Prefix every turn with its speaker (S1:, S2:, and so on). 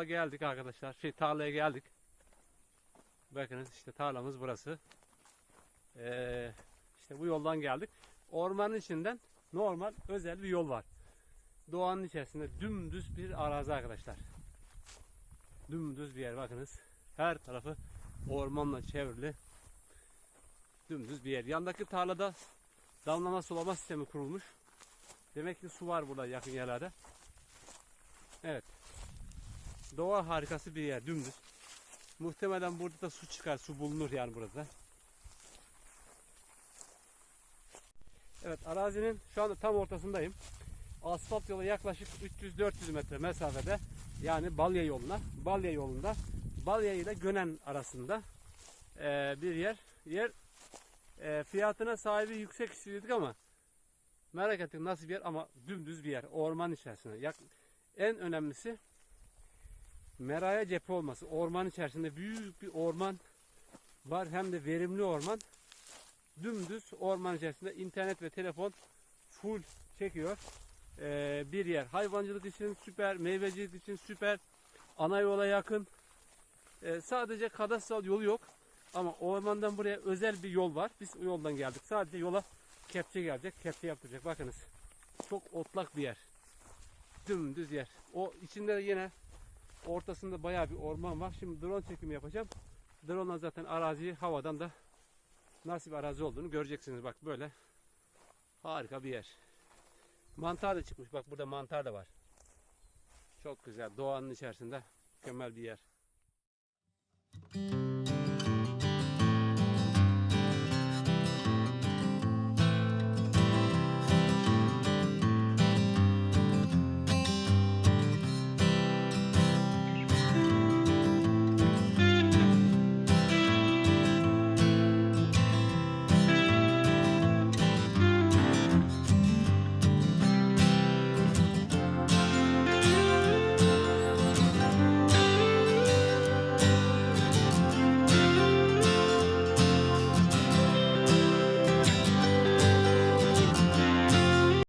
S1: tarlama geldik arkadaşlar. Şey tarlaya geldik. Bakınız işte tarlamız burası. Ee, işte bu yoldan geldik. Ormanın içinden normal özel bir yol var. Doğanın içerisinde dümdüz bir arazi arkadaşlar. Dümdüz bir yer bakınız. Her tarafı ormanla çevrili. Dümdüz bir yer. Yandaki tarlada damlama sulama sistemi kurulmuş. Demek ki su var burada yakın yerlerde. Evet. Doğa harikası bir yer dümdüz. Muhtemelen burada da su çıkar. Su bulunur yani burada. Evet arazinin şu anda tam ortasındayım. Asfalt yola yaklaşık 300-400 metre mesafede yani Balya yoluna, Balya yolunda Balya ile Gönen arasında eee, bir yer. Yer eee, fiyatına sahibi yüksek istedik ama merak ettik nasıl bir yer ama dümdüz bir yer. Orman içerisinde. Yak, en önemlisi meraya cephe olması. Orman içerisinde büyük bir orman var. Hem de verimli orman. Dümdüz orman içerisinde internet ve telefon full çekiyor. Ee, bir yer. Hayvancılık için süper, meyvecilik için süper. Ana yola yakın. Ee, sadece kadastral yolu yok. Ama ormandan buraya özel bir yol var. Biz o yoldan geldik. Sadece yola kepçe gelecek. Kepçe yaptıracak. Bakınız. Çok otlak bir yer. Dümdüz yer. O içinde de yine ortasında bayağı bir orman var. Şimdi drone çekimi yapacağım. Drone'la zaten araziyi havadan da nasıl bir arazi olduğunu göreceksiniz. Bak böyle harika bir yer. Mantar da çıkmış. Bak burada mantar da var. Çok güzel. Doğanın içerisinde mükemmel bir yer.